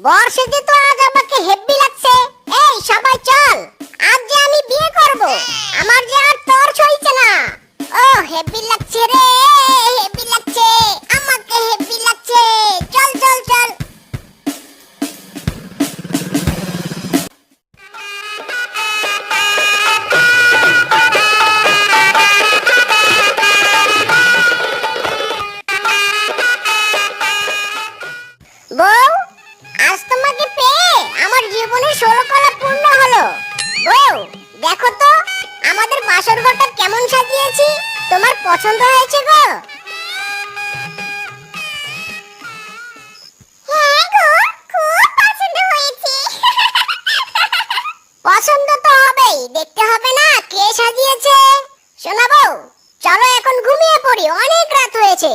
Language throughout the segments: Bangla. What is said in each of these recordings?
বর্ষাতে তো আজ আমাকে হেব্বি লাগছে। এই, সবাই চল। আজ যে আমি বিয়ে করব, আমার যে আর তর সইছে না। ও, হেব্বি লাগছে রে, হেব্বি লাগছে। আমাকে হেব্বি লাগছে। হবেই দেখতে হবে না কে সাজিয়েছে? শোনা চলো এখন ঘুমিয়ে পড়ি, অনেক রাত হয়েছে।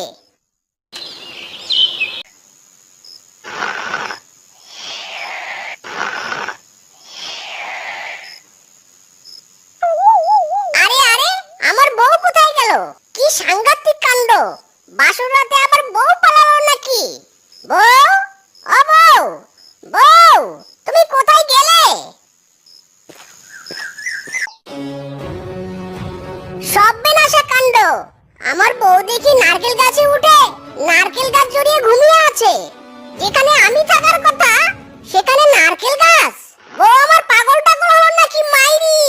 আরে আরে, আমার বউ কোথায় গেল? কি সাংঘাতিক কাণ্ড। বাসর রাতে আবার বউ পালালো নাকি? বউ? ও বউ বউ, তুমি কোথায় গেলে? সব বিনাশা কাণ্ড। আমার বউ দেখি নারকেল গাছে উঠে নারকেল গাছ জড়িয়ে ঘুমিয়ে আছে। যেখানে আমি থাকার কথা, সেখানে নারকেল গাছ। বউ আমার পাগল টাগল হলো নাকি মাইরি?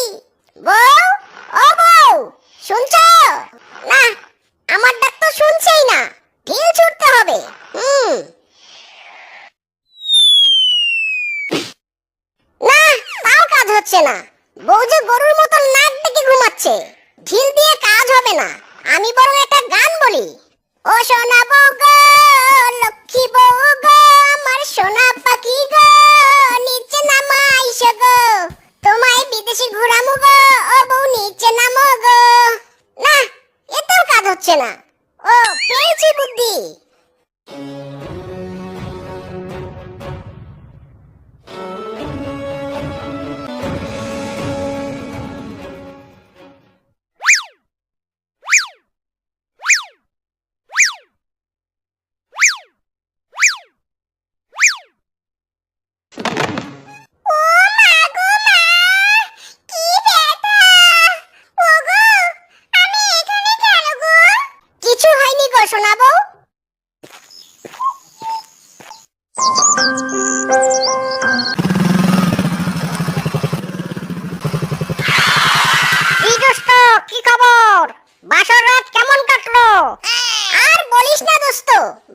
বউ, ও বউ, শুনছো? না, আমার ডাক তো শুনছেই না। ঢিল ছুটতে হবে। হুম। না, তাও কাজ হচ্ছে না। বউ যে গরুর মতো নাক ডেকে ঘুমাচ্ছে, ঢিল দিয়ে কাজ হবে না। আমি বরং একটা গান বলি। ও সোনা বউ গো, লক্ষ্মী বউ গো, আমার সোনা পাখি গো।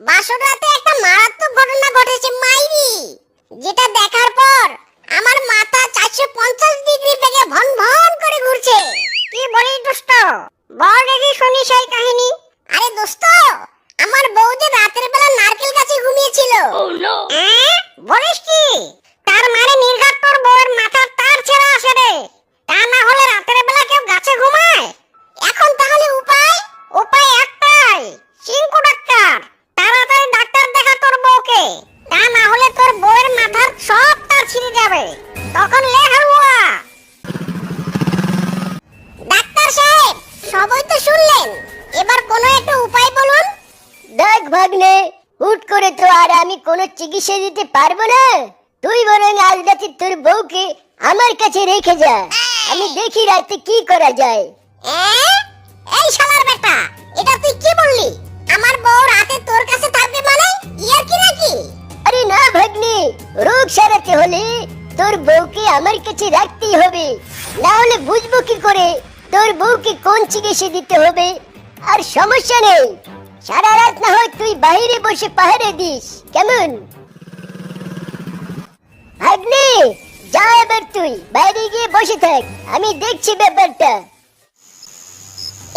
বাসর রাতে একটা মারাত্মক ঘটনা ঘটেছে মাইরি। যেটা দেখার পর আমার মাথা চারশো পঞ্চাশ ডিগ্রি বেগে ভন ভন করে ঘুরছে। কি বলিস দোস্ত বড় দেখি শুনি সেই কাহিনী। আরে দোস্ত আমার বউ যে রাতের বেলা নারকেল গাছে ঘুমিয়েছিল। হ্যাঁ? বলিস কোনো চিকিৎসা দিতে পারব না? তুই বরং আজ রাতে তোর বউকে আমার কাছে রেখে যা। আমি দেখি রাতে কি করা যায়। এই শালার বেটা এটা তুই কি বললি? আমার বউ রাতে তোর কাছে থাকবে মানে? ইয়ার কি নাকি? আরে না ভাগ্নে রোগ সারাতে হলে তোর বউকে আমার কাছে রাখতেই হবে। না হলে বুঝব কি করে তোর বউকে কোন চিকিৎসা দিতে হবে? আর সমস্যা নেই। সারা রাত না হয় তুই বাইরে বসে পাহাড়ে দিস। কেমন? ভাগ্নে যা এবার তুই, বাইরে গিয়ে বসে থাক, আমি দেখছি ব্যাপারটা।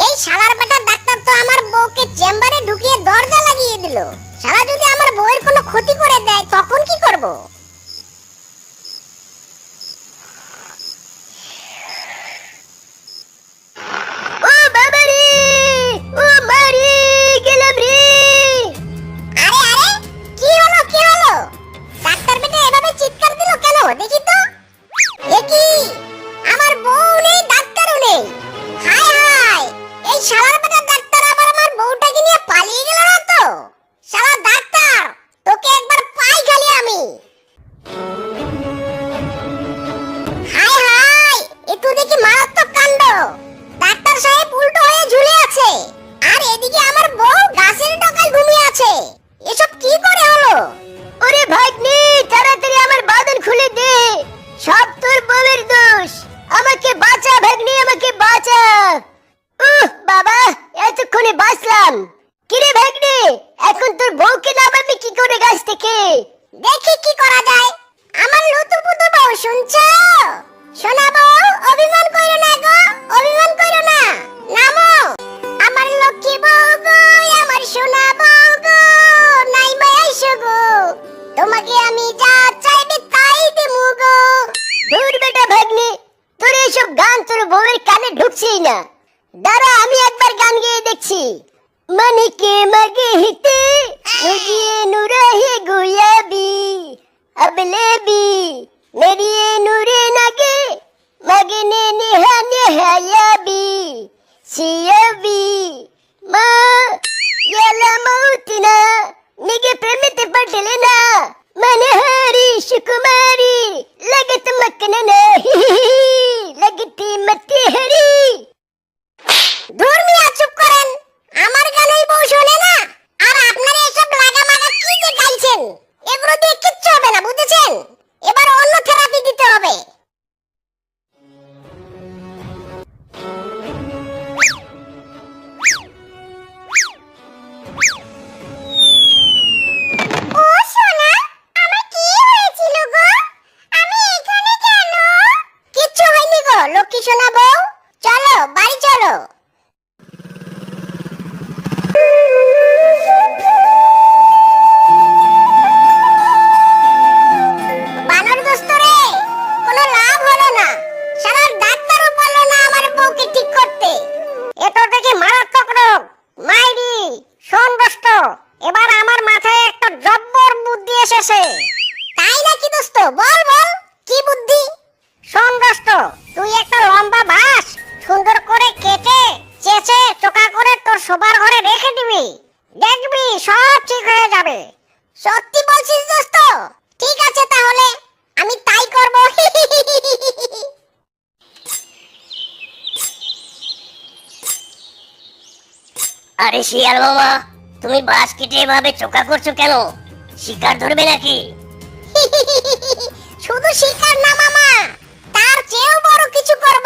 এই শালার বেটা ডাক্তার তো বাঁচা, ভাগ্নি আমাকে বাঁচা। উহ, বাবা, এতক্ষণে বাঁচলাম। কিরে ভাগ্নি, এখন তোর বউকে নামাবি কি করে গাছ থেকে? দেখি কি করা যায়। আমার নতুন পুতো বউ শুনছো? শোনা বউ, অভিমান করো না গো যাচ্ছি মানিকে মাগে হিতে মুজিয়ে নুরাহে গুয়াবি আবলেবি মেরিয়ে নুরে নাগে মাগনে নেহা নেহায়াবি সিয়াবি মা, ইয়ালা মৌতিনা। কি শোনাবো? শোবার ঘরে রেখে দিবি। দেখবি সব ঠিক হয়ে যাবে। সত্যি বলছিস দোস্ত? ঠিক আছে তাহলে, আমি তাই করব। আরে শিয়াল মামা তুমি বাস কেটে এভাবে চোখা করছ কেন? শিকার ধরবে নাকি? শুধু শিকার না মামা, তার চেয়েও বড় কিছু করব।